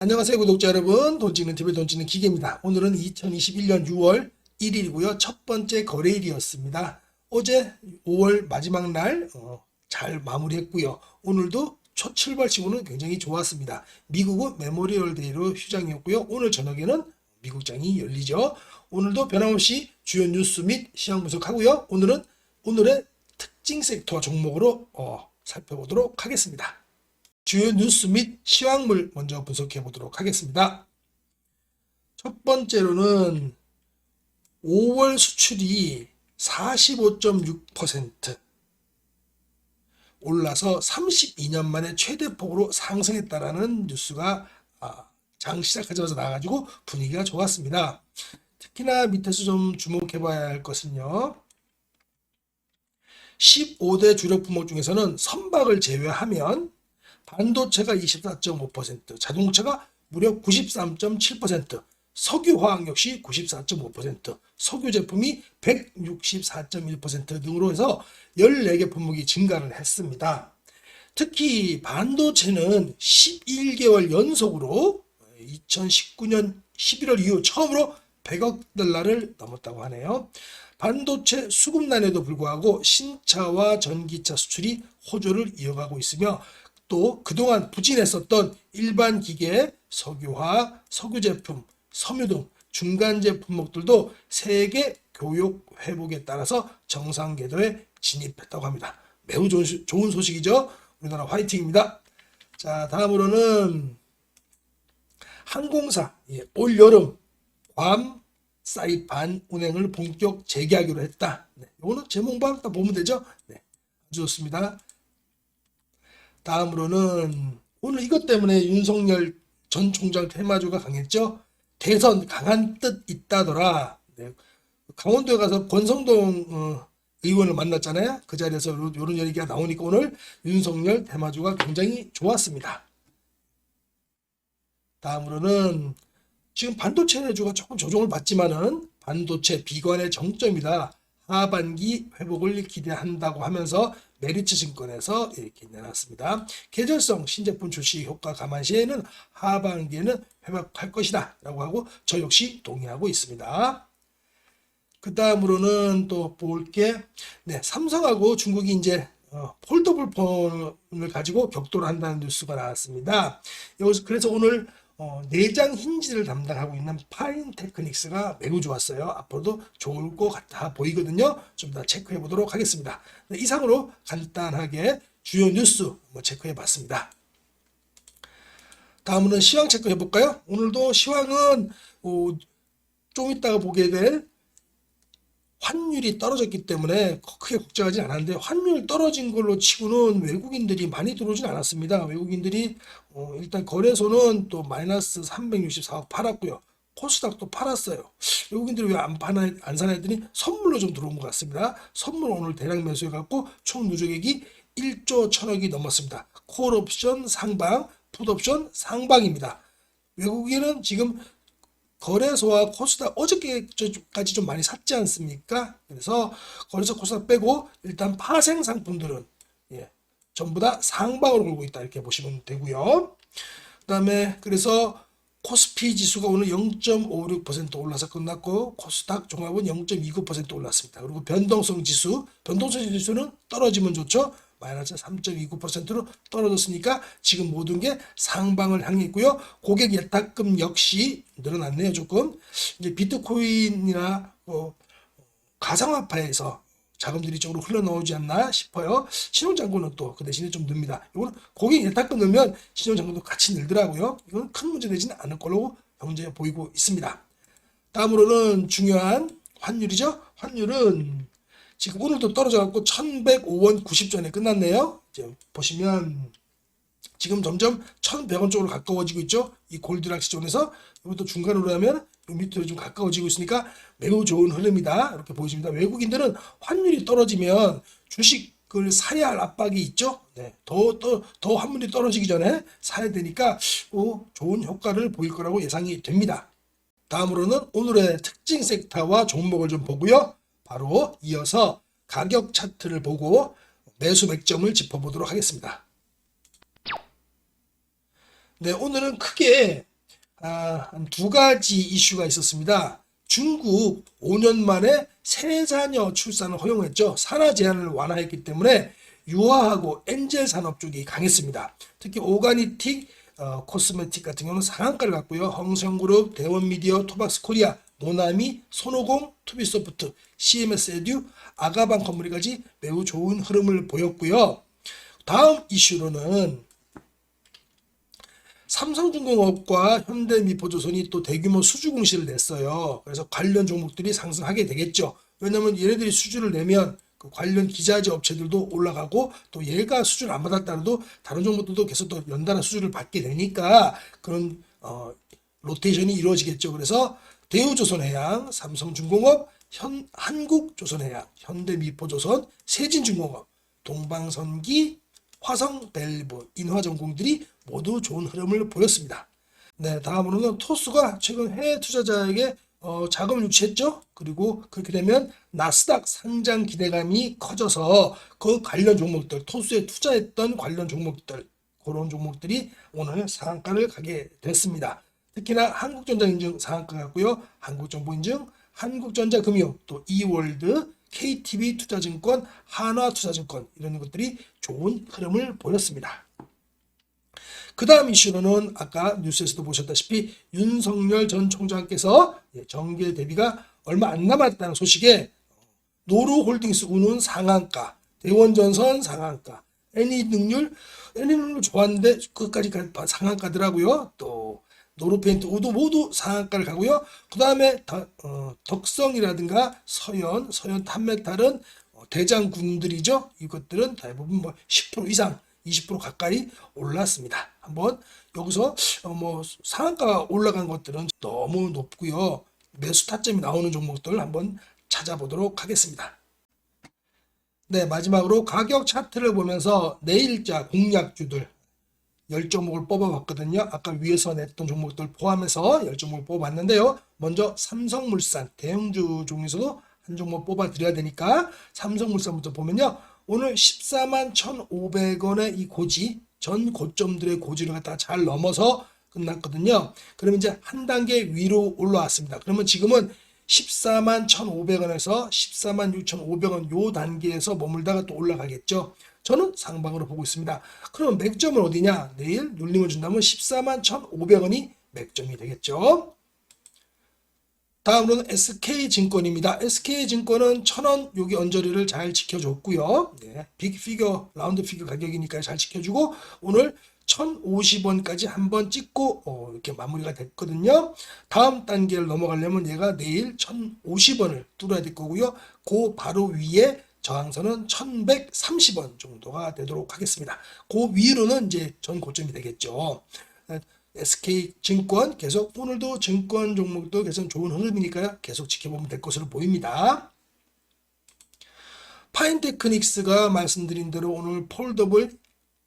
안녕하세요 구독자 여러분. 돈 찍는 TV 돈 찍는 기계입니다. 오늘은 2021년 6월 1일이고요. 첫 번째 거래일이었습니다. 어제 5월 마지막 날잘 마무리했고요. 오늘도 첫 출발치고는 굉장히 좋았습니다. 미국은 메모리얼 데이로 휴장이었고요. 오늘 저녁에는 미국장이 열리죠. 오늘도 변함없이 주요 뉴스 및 시황 분석하고요. 오늘은 오늘의 특징 섹터 종목으로 어, 살펴보도록 하겠습니다 주요 뉴스 및 시황물 먼저 분석해 보도록 하겠습니다. 첫 번째로는 5월 수출이 45.6% 올라서 32년 만에 최대폭으로 상승했다라는 뉴스가 아, 장 시작하자마자 나와가지고 분위기가 좋았습니다. 특히나 밑에서 좀 주목해 봐야 할 것은요. 15대 주력 품목 중에서는 선박을 제외하면 반도체가 24.5%, 자동차가 무려 93.7%, 석유화학 역시 94.5%, 석유 제품이 164.1% 등으로 해서 14개 품목이 증가를 했습니다. 특히 반도체는 11개월 연속으로 2019년 11월 이후 처음으로 100억 달러를 넘었다고 하네요. 반도체 수급난에도 불구하고 신차와 전기차 수출이 호조를 이어가고 있으며 또 그동안 부진했었던 일반 기계, 석유화, 석유 제품, 섬유 등 중간재 품목들도 세계 교육 회복에 따라서 정상 궤도에 진입했다고 합니다. 매우 좋은, 시- 좋은 소식이죠. 우리나라 화이팅입니다. 자, 다음으로는 항공사 예, 올 여름 괌 사이판 운행을 본격 재개하기로 했다. 네, 이거는 제목만 딱 보면 되죠. 네, 좋습니다. 다음으로는 오늘 이것 때문에 윤석열 전 총장 테마주가 강했죠. 대선 강한 뜻 있다더라. 네. 강원도에 가서 권성동 어, 의원을 만났잖아요. 그 자리에서 요- 요런 얘기가 나오니까 오늘 윤석열 테마주가 굉장히 좋았습니다. 다음으로는 지금 반도체 내주가 조금 조정을 받지만은 반도체 비관의 정점이다. 하반기 회복을 기대한다고 하면서 메리츠 증권에서 이렇게 내놨습니다. 계절성 신제품 출시 효과 감안 시에는 하반기에는 회복할 것이다 라고 하고 저 역시 동의하고 있습니다. 그 다음으로는 또 볼게 네, 삼성하고 중국이 이제 어, 폴더블 폰을 가지고 격돌을 한다는 뉴스가 나왔습니다. 여기서 그래서 오늘 어, 내장 힌지를 담당하고 있는 파인 테크닉스가 매우 좋았어요. 앞으로도 좋을 것 같아 보이거든요. 좀 더 체크해 보도록 하겠습니다. 네, 이상으로 간단하게 주요 뉴스 한번 체크해 봤습니다. 다음은 시황 체크해 볼까요? 오늘도 시황은 어, 좀 이따가 보게 될 환율이 떨어졌기 때문에 크게 걱정하지 않았는데 환율 떨어진 걸로 치고는 외국인들이 많이 들어오진 않았습니다. 외국인들이 어, 일단 거래소는 또 마이너스 364억 팔았고요. 코스닥도 팔았어요. 외국인들이 왜 안 파나 안 사나 했더니 선물로 좀 들어온 것 같습니다. 선물 오늘 대량 매수해 갖고 총 누적액이 1조 1천억이 넘었습니다. 콜 옵션 상방, 풋 옵션 상방입니다. 외국인은 지금 거래소와 코스닥 어저께까지 좀 많이 샀지 않습니까? 그래서 거래소 코스닥 빼고 일단 파생 상품들은 예, 전부 다 상방으로 걸고 있다 이렇게 보시면 되고요. 그다음에 그래서 코스피 지수가 오늘 0.56% 올라서 끝났고 코스닥 종합은 0.29% 올랐습니다. 그리고 변동성 지수, 변동성 지수는 떨어지면 좋죠. 마이너스 3.29%로 떨어졌으니까 지금 모든 게 상방을 향해 있고요. 고객 예탁금 역시 늘어났네요. 조금 이제 비트코인이나 어, 가상화폐에서 자금들이 이쪽으로 흘러나오지 않나 싶어요. 신용잔고는 또그 대신에 좀 늡니다. 이거는 고객 예탁금 넣으면 신용잔고도 같이 늘더라고요. 이건 큰 문제 되지는 않을 걸로 현재 보이고 있습니다. 다음으로는 중요한 환율이죠. 환율은 지금 오늘도 떨어져갖고 1105원 90전에 끝났네요. 이제 보시면 지금 점점 1100원 쪽으로 가까워지고 있죠. 이 골드락 시 존에서 이것도 중간으로 하면 요 밑으로 좀 가까워지고 있으니까 매우 좋은 흐름이다. 이렇게 보여집니다. 외국인들은 환율이 떨어지면 주식을 사야 할 압박이 있죠. 네. 더, 더, 더 환율이 떨어지기 전에 사야 되니까 어, 좋은 효과를 보일 거라고 예상이 됩니다. 다음으로는 오늘의 특징 섹터와 종목을 좀 보고요. 바로 이어서 가격 차트를 보고 매수 맥점을 짚어보도록 하겠습니다. 네, 오늘은 크게 아, 한두 가지 이슈가 있었습니다. 중국 5년 만에 세 자녀 출산을 허용했죠. 산하 제한을 완화했기 때문에 유아하고 엔젤 산업 쪽이 강했습니다. 특히 오가니틱, 어, 코스메틱 같은 경우는 상한가를 갖고요. 홍성그룹, 대원미디어, 토박스 코리아, 모나미, 손오공, 투비소프트, CMS 에듀, 아가방 건물이까지 매우 좋은 흐름을 보였고요. 다음 이슈로는 삼성중공업과 현대미포조선이 또 대규모 수주 공시를 냈어요. 그래서 관련 종목들이 상승하게 되겠죠. 왜냐면 얘네들이 수주를 내면 그 관련 기자재 업체들도 올라가고 또 얘가 수주를 안 받았다라도 다른 종목들도 계속 또 연달아 수주를 받게 되니까 그런 어, 로테이션이 이루어지겠죠. 그래서 대우조선해양, 삼성중공업, 현, 한국조선해양, 현대미포조선, 세진중공업, 동방선기, 화성밸브, 인화전공들이 모두 좋은 흐름을 보였습니다. 네, 다음으로는 토스가 최근 해외 투자자에게 어, 자금을 유치했죠. 그리고 그렇게 되면 나스닥 상장 기대감이 커져서 그 관련 종목들, 토스에 투자했던 관련 종목들, 그런 종목들이 오늘 상한가를 가게 됐습니다. 특히나 한국전자 인증 상한가 같고요. 한국정보 인증, 한국전자금융, 또 이월드, KTB 투자증권, 한화투자증권 이런 것들이 좋은 흐름을 보였습니다. 그 다음 이슈로는 아까 뉴스에서도 보셨다시피 윤석열 전 총장께서 예, 정계 대비가 얼마 안 남았다는 소식에 노루홀딩스 우는 상한가, 대원전선 상한가, 애니 능률, 애니 능률 좋았는데 그것까지 가- 상한가더라고요. 또 노루페인트 우도 모두 상한가를 가고요. 그 다음에 덕성이라든가 서현, 서현 탄메탈은 어, 대장군들이죠. 이것들은 대부분 뭐 10% 이상, 20% 가까이 올랐습니다. 한번 여기서 어, 뭐 상한가 올라간 것들은 너무 높고요. 매수 타점이 나오는 종목들 한번 찾아보도록 하겠습니다. 네, 마지막으로 가격 차트를 보면서 내일자 공략주들 10종목을 뽑아봤거든요. 아까 위에서 냈던 종목들 포함해서 10종목을 뽑아봤는데요. 먼저 삼성물산 대형주 중에서도 한 종목 뽑아드려야 되니까 삼성물산부터 보면요. 오늘 14만 1,500원의 이 고지, 전 고점들의 고지를 갖다가 잘 넘어서 끝났거든요. 그러면 이제 한 단계 위로 올라왔습니다. 그러면 지금은 14만 1,500원에서 14만 6,500원 요 단계에서 머물다가 또 올라가겠죠. 저는 상방으로 보고 있습니다. 그럼 맥점은 어디냐? 내일 눌림을 준다면 14만 1,500원이 맥점이 되겠죠. 다음으로는 SK증권입니다. SK증권은 1,000원 여기 언저리를 잘 지켜줬고요. 네, 빅 피겨, 라운드 피겨 가격이니까 잘 지켜주고 오늘 1,050원까지 한번 찍고 어, 이렇게 마무리가 됐거든요. 다음 단계를 넘어가려면 얘가 내일 1,050원을 뚫어야 될 거고요. 그 바로 위에 저항선은 1130원 정도가 되도록 하겠습니다. 그 위로는 이제 전 고점이 되겠죠. SK 증권 계속 오늘도 증권 종목도 계속 좋은 흐름이니까요. 계속 지켜보면 될 것으로 보입니다. 파인테크닉스가 말씀드린 대로 오늘 폴더블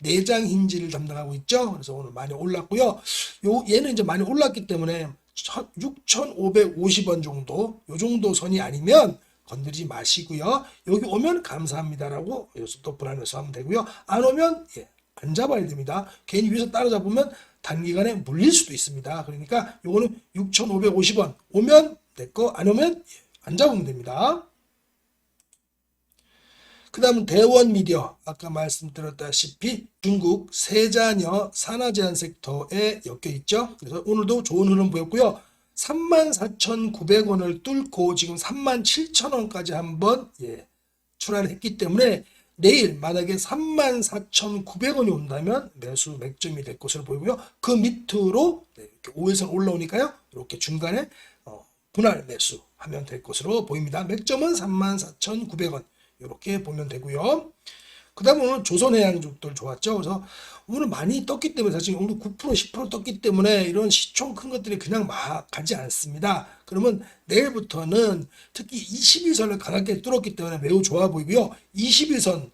내장 힌지를 담당하고 있죠. 그래서 오늘 많이 올랐고요. 요 얘는 이제 많이 올랐기 때문에 6,550원 정도 요 정도 선이 아니면 건드리지 마시고요. 여기 오면 감사합니다라고 여기서 또 불안해서 하면 되고요. 안 오면 예, 안 잡아야 됩니다. 괜히 위에서 따라잡으면 단기간에 물릴 수도 있습니다. 그러니까 요거는 6,550원 오면 내거 안 오면 예, 안 잡으면 됩니다. 그 다음은 대원 미디어 아까 말씀드렸다시피 중국 세자녀 산하제한 섹터에 엮여 있죠. 그래서 오늘도 좋은 흐름 보였고요. 34,900원을 뚫고 지금 37,000원까지 한번 예, 출하했기 때문에 내일 만약에 34,900원이 온다면 매수 맥점이 될 것으로 보이고요. 그 밑으로 네, 이렇게 5일선 올라오니까요. 이렇게 중간에 어, 분할 매수하면 될 것으로 보입니다. 맥점은 34,900원 이렇게 보면 되고요. 그 오늘 조선해양족들 좋았죠. 그래서 오늘 많이 떴기 때문에 사실 오늘 9% 10% 떴기 때문에 이런 시총 큰 것들이 그냥 막 가지 않습니다. 그러면 내일부터는 특히 21선을 강하게 뚫었기 때문에 매우 좋아 보이고요. 21선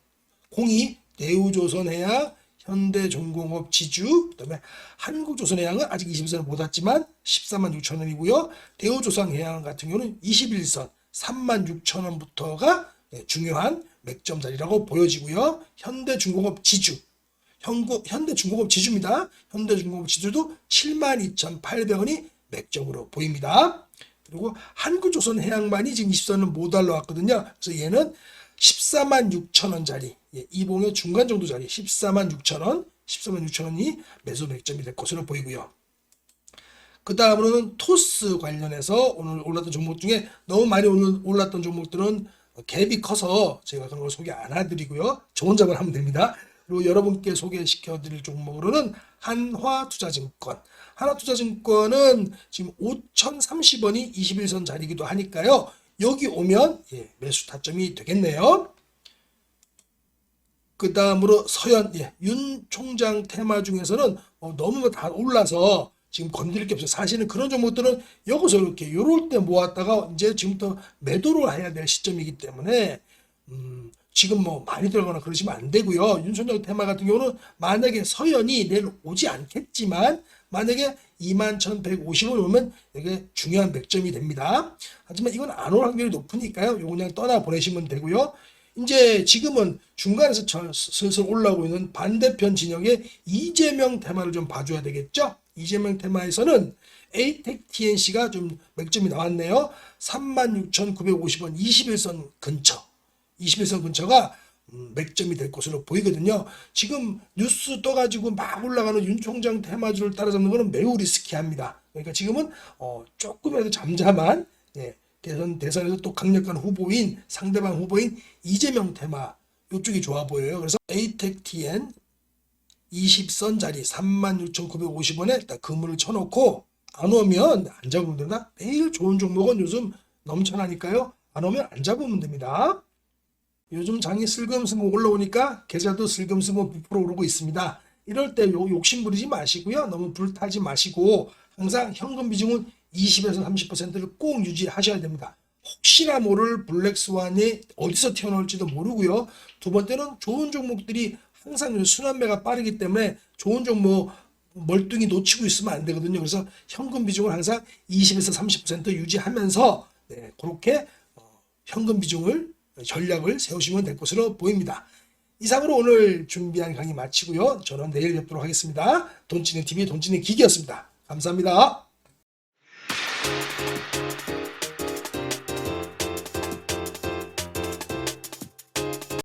공이 대우조선해양, 현대중공업 지주, 그다음에 한국조선해양은 아직 21선을 못 왔지만 14만 6천 원이고요. 대우조선해양 같은 경우는 21선 3만 6천 원부터가 네, 중요한 맥점 자리라고 보여지고요. 현대중공업 지주 현대중공업 지주입니다. 현대중공업 지주도 72,800원이 맥점으로 보입니다. 그리고 한국조선 해양만이 지금 24는 못 올라왔거든요. 그래서 얘는 14만 6천 원짜리 예, 이봉의 중간 정도 자리 14만 6천 원, 14만 6천 원이 매수 맥점이 될 것으로 보이고요. 그 다음으로는 토스 관련해서 오늘 올랐던 종목 중에 너무 많이 오늘 올랐던 종목들은 갭이 커서 제가 그런 걸 소개 안 해드리고요. 좋은 잡을 하면 됩니다. 그리고 여러분께 소개시켜 드릴 종목으로는 한화투자증권. 한화투자증권은 지금 5,030원이 21선 자리이기도 하니까요. 여기 오면 예, 매수 타점이 되겠네요. 그 다음으로 서현, 예, 윤 총장 테마 중에서는 어, 너무 다 올라서 지금 건드릴 게 없어요. 사실은 그런 종목들은 여기서 이렇게 요럴 때 모았다가 이제 지금부터 매도를 해야 될 시점이기 때문에 음, 지금 뭐 많이 들어가거나 그러시면 안 되고요. 윤 총장 테마 같은 경우는 만약에 서현이 내일 오지 않겠지만 만약에 21,150원 오면 이게 중요한 맥점이 됩니다. 하지만 이건 안 올 확률이 높으니까요. 요거 그냥 떠나 보내시면 되고요. 이제 지금은 중간에서 저- 슬슬 올라오고 있는 반대편 진영의 이재명 테마를 좀 봐줘야 되겠죠? 이재명 테마에서는 에이텍 TNC가 좀 맥점이 나왔네요. 36,950원 21선 근처. 21선 근처가 음, 맥점이 될 것으로 보이거든요. 지금 뉴스 떠가지고 막 올라가는 윤 총장 테마주를 따라잡는 것은 매우 리스키합니다. 그러니까 지금은 어, 조금이라도 잠잠한 예, 대선 대선에서 또 강력한 후보인 상대방 후보인 이재명 테마 이쪽이 좋아 보여요. 그래서 에이텍 TN 20선 자리 36,950원에 딱 그물을 쳐놓고 안 오면 안 잡으면 된다. 매일 좋은 종목은 요즘 넘쳐나니까요. 안 오면 안 잡으면 됩니다. 요즘 장이 슬금슬금 올라오니까 계좌도 슬금슬금 부풀어 오르고 있습니다. 이럴 때요 욕심 부리지 마시고요. 너무 불타지 마시고 항상 현금 비중은 20에서 30%를 꼭 유지하셔야 됩니다. 혹시나 모를 블랙스완이 어디서 튀어나올지도 모르고요. 두 번째는 좋은 종목들이 항상 순환매가 빠르기 때문에 좋은 종목 멀뚱히 놓치고 있으면 안 되거든요. 그래서 현금 비중을 항상 20에서 30% 유지하면서 네, 그렇게 어, 현금 비중을 전략을 세우시면 될 것으로 보입니다. 이상으로 오늘 준비한 강의 마치고요. 저는 내일 뵙도록 하겠습니다. 돈치는 TV 돈치는 기기였습니다. 감사합니다.